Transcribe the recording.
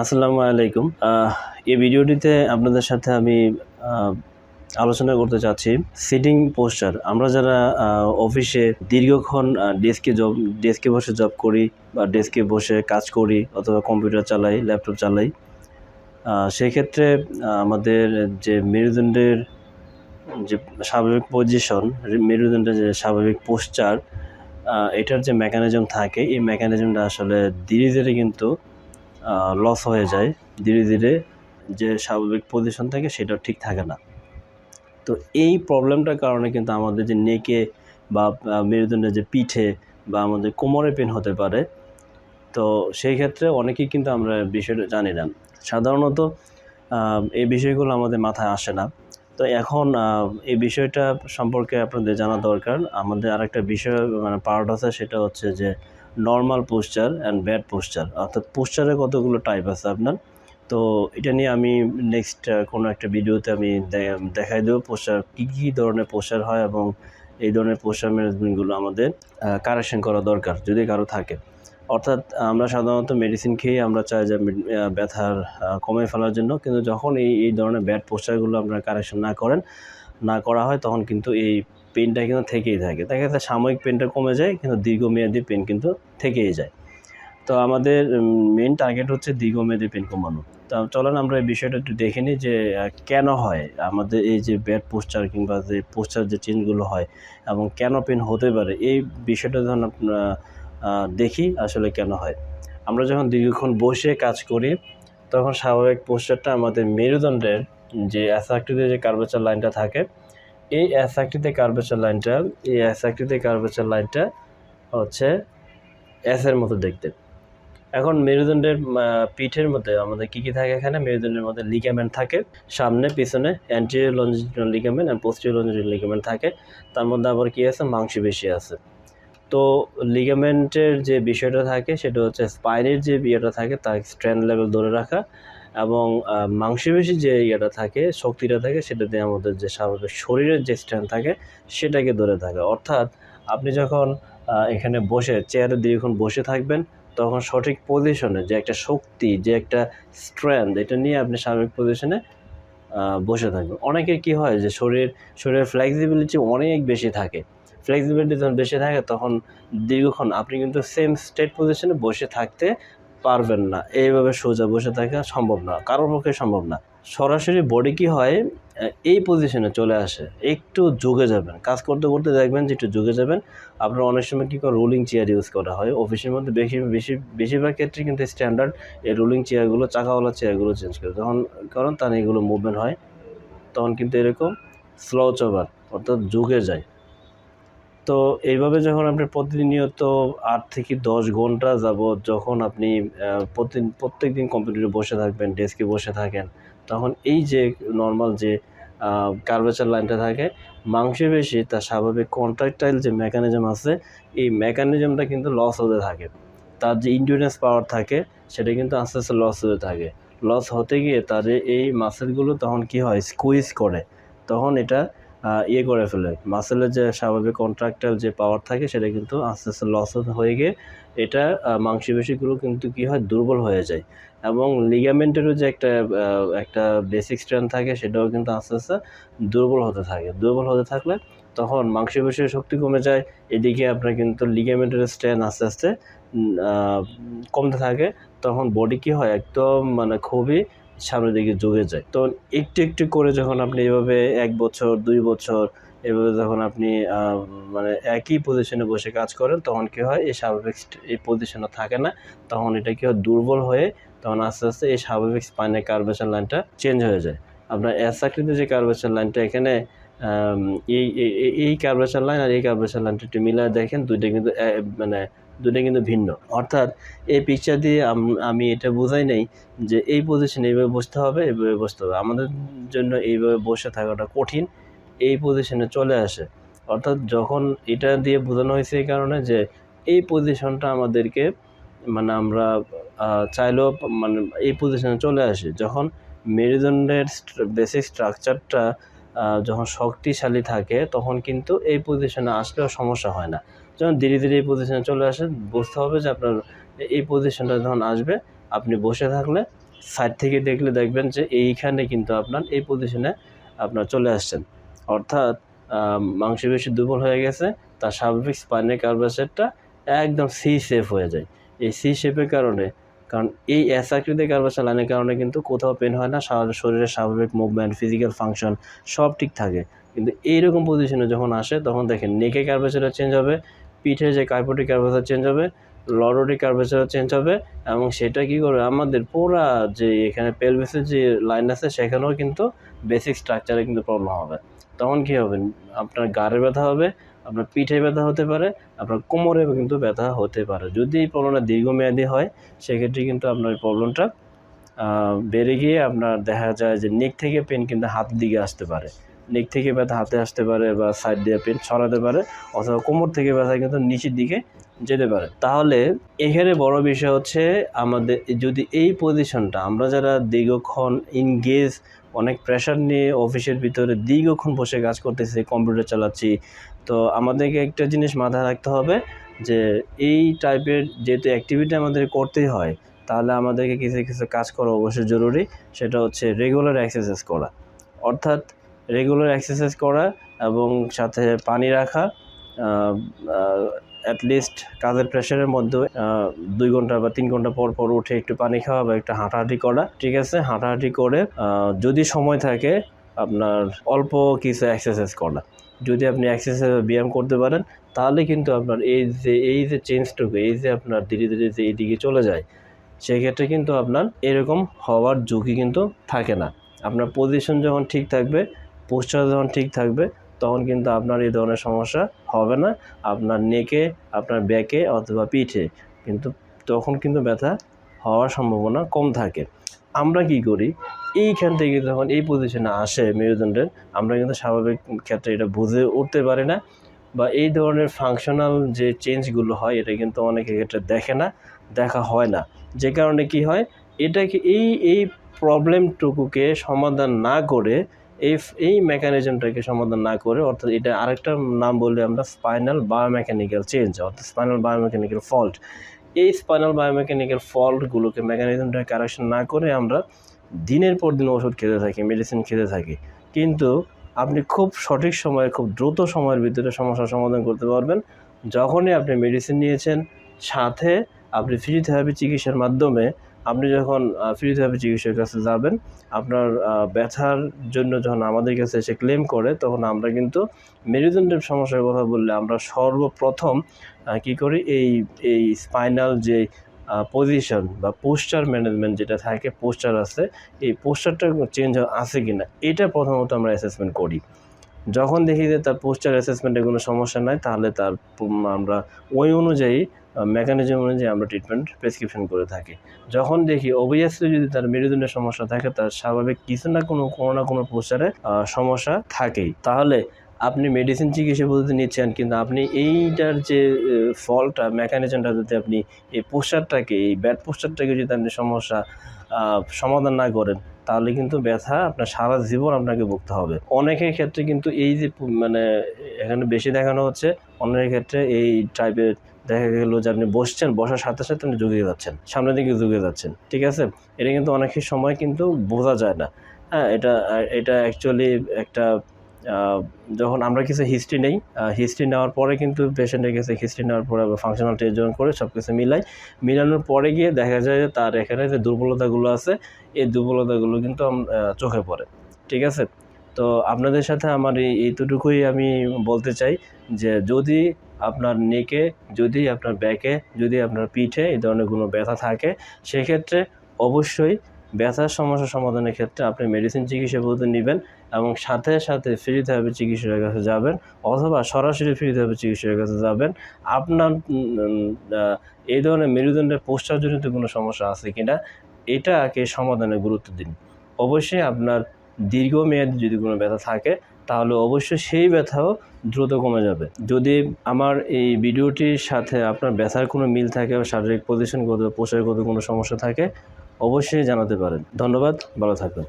আসসালামু আলাইকুম। এই ভিডিওটিতে আপনাদের সাথে আমি আলোচনা করতে চাচ্ছি সিটিং পোস্টার আমরা যারা অফিসে দীর্ঘক্ষণ ডেস্কে জব ডেস্কে বসে জব করি বা ডেস্কে বসে কাজ করি অথবা কম্পিউটার চালাই ল্যাপটপ চালাই সেক্ষেত্রে আমাদের যে মেরুদণ্ডের যে স্বাভাবিক পজিশন মেরুদণ্ডের যে স্বাভাবিক পোস্টার এটার যে মেকানিজম থাকে, এই মেকানিজমটা আসলে ধীরে ধীরে কিন্তু লস হয়ে যায়, ধীরে ধীরে যে স্বাভাবিক পজিশন থাকে সেটা ঠিক থাকে না। তো এই প্রবলেমটার কারণে কিন্তু আমাদের যে নেকে বা মেরুদণ্ডের যে পিঠে বা আমাদের কোমরে পেন হতে পারে, তো সেই ক্ষেত্রে অনেকেই কিন্তু আমরা বিষয়টা জানি না। সাধারণত এই বিষয়গুলো আমাদের মাথায় আসে না। তো এখন এই বিষয়টা সম্পর্কে আপনাদের জানা দরকার। আমাদের আরেকটা বিষয় মানে পার্ট আছে, সেটা হচ্ছে যে normal posture and bad posture অর্থাৎ পোস্টারের কতগুলো টাইপ আছে আপনার? তো এটা নিয়ে আমি নেক্সট কোনো একটা ভিডিওতে আমি দেখাই দেবো পোস্টার কী কী ধরনের পোস্টার হয় এবং এই ধরনের পোস্টার ম্যানেজমেন্টগুলো আমাদের কারেকশন করা দরকার যদি কারও থাকে। অর্থাৎ আমরা সাধারণত মেডিসিন খেয়ে আমরা চাই যে ব্যথার কমে ফেলার জন্য। কিন্তু যখন এই এই ধরনের ব্যাড পোস্টারগুলো আপনারা কারেকশন না করেন, না করা হয়, তখন কিন্তু এই পেনটা কিন্তু থেকেই থাকে। দেখা যাচ্ছে সাময়িক পেনটা কমে যায়, কিন্তু দীর্ঘমেয়াদী পেন কিন্তু থেকেই যায়। তো আমাদের মেন টার্গেট হচ্ছে দীর্ঘমেয়াদী পেন কমানো। তা চলেন আমরা এই বিষয়টা একটু দেখে নিই যে কেন হয় আমাদের এই যে ব্যাড পোস্টার কিংবা যে পোস্টার যে চেঞ্জগুলো হয় এবং কেন পেন হতে পারে, এই বিষয়টা যখন আপনারা দেখি আসলে কেন হয়। আমরা যখন দীর্ঘক্ষণ বসে কাজ করি, তখন স্বাভাবিক পোস্টারটা আমাদের মেরুদণ্ডের যে অ্যাসাকটিতে যে কার্বেচার লাইনটা থাকে এই অ্যাসাকটিতে কার্বেচার লাইনটা এই অ্যাসাকটিতে কার্বেচার লাইনটা হচ্ছে এসের মতো দেখতে। এখন মেরুদণ্ডের পিঠের মধ্যে আমাদের কি কি থাকে এখানে? মেরুদণ্ডের মধ্যে লিগামেন্ট থাকে, সামনে, পিছনে anterior longitudinal ligament and posterior longitudinal ligament থাকে। তার মধ্যে আবার কী আছে? মাংসপেশি আছে। তো লিগামেন্টের যে বিষয়টা থাকে, সেটা হচ্ছে স্পাইনের যে বিয়েটা থাকে, তার স্ট্রেন্থ লেভেল ধরে রাখা। এবং মাংসপেশি যে ইয়েটা থাকে, শক্তিটা থাকে, সেটা দিয়ে আমাদের যে স্বাভাবিক শরীরের যে স্ট্রেন্থ থাকে, সেটাকে ধরে থাকে। অর্থাৎ আপনি যখন এখানে বসে চেয়ারে দীর্ঘক্ষণ বসে থাকবেন, তখন সঠিক পজিশনে যে একটা শক্তি, যে একটা স্ট্রেংথ এটা নিয়ে আপনি স্বাভাবিক পজিশনে বসে থাকবেন। অনেকের কি হয় যে শরীর, শরীরের ফ্লেক্সিবিলিটি অনেক বেশি থাকে। ফ্লেক্সিবিলিটি যখন বেশি থাকে, তখন দীর্ঘক্ষণ আপনি কিন্তু সেম স্টেট পজিশনে বসে থাকতে পারবেন না। এইভাবে সোজা বসে থাকা সম্ভব না, কারোর পক্ষে সম্ভব না। সরাসরি বডি কি হয় এই পজিশনে চলে আসে। একটু ঝুঁকে যাবেন। কাজ করতে করতে দেখবেন যে একটু ঝুঁকে যাবেন। আপনার অনেক সময় কী করে রোলিং চেয়ার ইউজ করা হয়। অফিসের মধ্যে বেশি বেশি, বেশিরভাগ ক্ষেত্রে কিন্তু স্ট্যান্ডার্ড এই রোলিং চেয়ারগুলো চাকাওয়ালা চেয়ারগুলো চেঞ্জ করে। যখন কারণ তার এগুলো মুভমেন্ট হয়। তখন কিন্তু এরকম স্লো চবার অর্থাৎ ঝুঁকে যায়। তো এইভাবে যখন আপনি প্রতিনিয়ত আট থেকে দশ ঘণ্টা যাবৎ যখন আপনি আহ, প্রতি প্রত্যেক দিন কম্পিউটারে বসে থাকবেন ডেস্কে বসে থাকেন তখন এই যে নর্মাল যে কার্ভেচার লাইনটা থাকে মাংসপেশি তার স্বাভাবিক কন্ট্রাক্টাইল যে মেকানিজম আছে এই মেকানিজমটা কিন্তু লস হতে থাকে। তার যে ইন্ডিউরেন্স পাওয়ার থাকে সেটা কিন্তু আস্তে আস্তে লস হতে থাকে। লস হতে গিয়ে তার এই মাসেলগুলো তখন কি হয়? স্কুইজ করে। তখন এটা ইয়ে করে ফেলে। মাসেলের যে স্বাভাবিক কন্ট্রাক্টাল যে পাওয়ার থাকে, সেটা কিন্তু আস্তে আস্তে লস হয়ে গিয়ে এটা মাংসপেশিগুলো কিন্তু কি হয়? দুর্বল হয়ে যায়। এবং লিগামেন্টেরও যে একটা একটা বেসিক স্ট্রেংথ থাকে, সেটাও কিন্তু আস্তে আস্তে দুর্বল হতে থাকে। দুর্বল হতে থাকলে তখন মাংসপেশির শক্তি কমে যায়। এদিকে আপনার কিন্তু লিগামেন্টের স্ট্রেংথ আস্তে আস্তে কমতে থাকে। তখন বডি কি হয়? একদম মানে খুবই সামনের দিকে ঝুঁকে যায়। তো একটু একটু করে যখন আপনি এভাবে এক বছর, দুই বছর এভাবে যখন আপনি মানে একই পজিশনে বসে কাজ করেন, তখন কি হয়, এই স্বাভাবিক এই পজিশনে থাকে না, তখন এটা কি হয়, দুর্বল হয়ে তখন আস্তে আস্তে এই স্বাভাবিক স্পাইনের কার্ভেশন লাইনটা চেঞ্জ হয়ে যায়। আপনার আকৃতির যে কার্ভেশন লাইনটা এখানে এই, এই- কার্ভেশন লাইন আর এই কার্ভেশন লাইনটা একটু মিলায় দেখেন, দুইটা কিন্তু মানে দুইটা কিন্তু ভিন্ন। অর্থাৎ এই পিকচার দিয়ে আমি এটা বোঝাই নাই যে এই পজিশনে এইভাবে বসতে হবে, এইভাবে বসতে হবে। আমাদের জন্য এইভাবে বসে থাকাটা কঠিন, এই পজিশনে চলে আসে। অর্থাৎ যখন এটা দিয়ে বোঝানো হয়েছে এই কারণে যে এই পজিশনটা আমাদেরকে মানে আমরা চাইলেও মানে এই পজিশনে চলে আসে। যখন মেরুদণ্ডের বেসিক স্ট্রাকচারটা যখন শক্তিশালী থাকে, তখন কিন্তু এই পজিশনে আসলেও সমস্যা হয় না। যখন ধীরে ধীরে এই পজিশনে চলে আসে, বুঝতে হবে যে আপনার এই পজিশনটা যখন আসবে, আপনি বসে থাকলে সাইড থেকে দেখলে দেখবেন যে এইখানে কিন্তু আপনার এই পজিশনে আপনার চলে আসছেন। অর্থাৎ মাংসপেশি দুর্বল হয়ে গেছে, তার স্বাভাবিক স্পাইনের কার্ভাসেটটা একদম সি শেপ হয়ে যায়। এই সি শেপের কারণে কারণ এই আকৃতির কার্ভাসের লাইনের কারণে কিন্তু কোথাও পেন হয় না শরীরের স্বাভাবিক মুভমেন্ট ফিজিক্যাল ফাংশন সব ঠিক থাকে। কিন্তু এইরকম পজিশনে যখন আসে, তখন দেখেন নেকে কার্ভাসেটও চেঞ্জ হবে, পিঠে যে কার্পোটিক কার্ভাসেট চেঞ্জ হবে লরোটিক কার্ভাসেটও চেঞ্জ হবে, এবং সেটা কি করবে? আমাদের পুরা যে এখানে পেলভিসের যে লাইন আছে, সেখানেও কিন্তু বেসিক স্ট্রাকচারে কিন্তু প্রবলেম হবে। তখন কী হবে? আপনার গাড়ে ব্যথা হবে আপনার পিঠে ব্যথা হতে পারে, আপনার কোমরে কিন্তু ব্যথা হতে পারে। যদি এই প্রবলেমটা দীর্ঘমেয়াদী হয়, সেক্ষেত্রে কিন্তু আপনার এই প্রবলেমটা বেড়ে গিয়ে আপনার দেখা যায় যে নেক থেকে পেন কিন্তু হাতের দিকে আসতে পারে। নেক থেকে ব্যথা হাতে আসতে পারে বা সাইড দিয়ে পেন ছড়াতে পারে, অথবা কোমর থেকে ব্যথা কিন্তু নিচের দিকে যেতে পারে। তাহলে এখানে বড় বিষয় হচ্ছে আমাদের, যদি এই পজিশনটা আমরা যারা দীর্ঘক্ষণ ইনগেজ অনেক প্রেশার নিয়ে অফিসের ভিতরে দীর্ঘক্ষণ বসে কাজ করতেছি কম্পিউটার চালাচ্ছি। তো আমাদেরকে একটা জিনিস মাথায় রাখতে হবে যে, এই টাইপের যেহেতু অ্যাক্টিভিটি আমাদের করতেই হয়, তাহলে আমাদেরকে কিছু কিছু কাজ করা অবশ্যই জরুরি। সেটা হচ্ছে রেগুলার এক্সারসাইজ করা। অর্থাৎ রেগুলার এক্সারসাইজ করা এবং সাথে পানি রাখা অ্যাটলিস্ট কাজের প্রেশারের মধ্যে দুই ঘণ্টা বা তিন ঘণ্টা পর পর উঠে একটু পানি খাওয়া বা একটু হাঁটাহাঁটি করা, ঠিক আছে? হাঁটাহাঁটি করে যদি সময় থাকে, আপনার অল্প কিছু এক্সারসাইজ করা। যদি আপনি এক্সারসাইজ ব্যায়াম করতে পারেন, তাহলে কিন্তু আপনার এই যে এই যে চেঞ্জটুকু এই যে আপনার ধীরে ধীরে যে এইদিকে চলে যায়, সেক্ষেত্রে কিন্তু আপনার এরকম হওয়ার ঝুঁকি কিন্তু থাকে না। আপনার পজিশন যখন ঠিক থাকবে পোস্টার যখন ঠিক থাকবে তখন কিন্তু আপনার এই ধরনের সমস্যা হবে না। আপনার নেকে, আপনার ব্যাকে অথবা পিঠে কিন্তু তখন কিন্তু ব্যথা হওয়ার সম্ভাবনা কম থাকে। আমরা কি করি? এইখান থেকে যখন এই পজিশনে আসে মেরুদণ্ডের, আমরা কিন্তু স্বাভাবিক ক্ষেত্রে এটা বুঝে উঠতে পারি না বা এই ধরনের ফাংশনাল যে চেঞ্জগুলো হয়, এটা কিন্তু অনেকের ক্ষেত্রে দেখে না, দেখা হয় না। যে কারণে কি হয়? এটাকে এই এই প্রবলেমটুকুকে সমাধান না করে এই এই মেকানিজমটাকে সমাধান না করে, অর্থাৎ এটা আরেকটা নাম বললে আমরা স্পাইনাল বায়োমেকানিক্যাল চেঞ্জ অর্থাৎ স্পাইনাল বায়োমেকানিক্যাল ফল্ট এই স্পাইনাল বায়োমেকানিক্যাল ফল্টগুলোকে মেকানিজমটা কারেকশন না করে আমরা দিনের পর দিন ওষুধ খেতে থাকি মেডিসিন খেতে থাকি। কিন্তু আপনি খুব সঠিক সময়ে, খুব দ্রুত সময়ের ভিতরে সমস্যার সমাধান করতে পারবেন। যখনই আপনি মেডিসিন নিয়েছেন, সাথে আপনি ফিজিওথেরাপি চিকিৎসার মাধ্যমে আপনি যখন ফিজিওথেরাপি চিকিৎসার কাছে যাবেন, আপনার ব্যথার জন্য যখন আমাদের কাছে এসে ক্লেম করে, তখন আমরা কিন্তু মেরুদণ্ডের সমস্যার কথা বললে আমরা সর্বপ্রথম কি করি? এই এই স্পাইনাল যে পজিশন বা পোস্টার ম্যানেজমেন্ট যেটা থাকে পোস্টার আছে, এই পোস্টারটা চেঞ্জ আছে কি না এটা প্রথমত আমরা অ্যাসেসমেন্ট করি। যখন দেখি যে তার পোস্টার অ্যাসেসমেন্টে কোনো সমস্যা নাই, তাহলে তার আমরা ওই অনুযায়ী মেকানিজম অনুযায়ী আমরা ট্রিটমেন্ট প্রেসক্রিপশন করে থাকি। যখন দেখি অবভিয়াসলি যদি তার মেরুদণ্ডের সমস্যা থাকে, তার স্বাভাবিক কিছু না কোনো কোনো না কোনো পোস্টারে সমস্যা থাকেই। তাহলে আপনি মেডিসিন চিকিৎসা পদ্ধতি নিচ্ছেন, কিন্তু আপনি এইটার যে ফলটা মেকানিজমটা যদি আপনি এই পোস্টারটাকে এই ব্যাড পোস্টারটাকে যদি আপনি সমস্যা সমাধান না করেন তাহলে কিন্তু ব্যথা আপনার সারা জীবন আপনাকে ভুগতে হবে। অনেকের ক্ষেত্রে কিন্তু এই যে মানে এখানে বেশি দেখানো হচ্ছে, অনেকের ক্ষেত্রে এই টাইপের দেখা গেল যে আপনি বসছেন, বসার সাথে সাথে আপনি জুগিয়ে যাচ্ছেন, সামনের দিকে যুগে যাচ্ছেন, ঠিক আছে? এটা কিন্তু অনেকের সময় কিন্তু বোঝা যায় না। হ্যাঁ এটা এটা অ্যাকচুয়ালি একটা যখন আমরা কিছু হিস্ট্রি নেই হিস্ট্রি নেওয়ার পরে কিন্তু পেশেন্টের কাছে হিস্ট্রি নেওয়ার পরে ফাংশনাল টেস্ট করে সব কিছু মিলাই, মিলানোর পরে গিয়ে দেখা যায় যে তার এখানে যে দুর্বলতাগুলো আছে, এই দুর্বলতাগুলো কিন্তু চোখে পড়ে। ঠিক আছে? তো আপনাদের সাথে আমার এই, এইটুকুই আমি বলতে চাই যে যদি আপনার নেকে, যদি আপনার ব্যাকে যদি আপনার পিঠে এই ধরনের কোনো ব্যথা থাকে, সেক্ষেত্রে অবশ্যই ব্যথার সমস্যা সমাধানের ক্ষেত্রে আপনি মেডিসিন চিকিৎসা পদ্ধতি নেবেন এবং সাথে সাথে ফিজিওথেরাপি চিকিৎসকের কাছে যাবেন অথবা সরাসরি ফিজিওথেরাপি চিকিৎসকের কাছে যাবেন। আপনার এই ধরনের মেরুদণ্ডের পোস্টারজনিত কোনো সমস্যা আছে কিনা, এটাকে সমাধানে গুরুত্ব দিন। অবশ্যই আপনার দীর্ঘমেয়াদী যদি কোনো ব্যথা থাকে, তাহলে অবশ্যই সেই ব্যথাও দ্রুত কমে যাবে। যদি আমার এই ভিডিওটির সাথে আপনার ব্যথার কোনো মিল থাকে বা শারীরিক পজিশনগত পোশাকগত কোনো সমস্যা থাকে অবশ্যই জানাতে পারেন। ধন্যবাদ ভালো থাকবেন।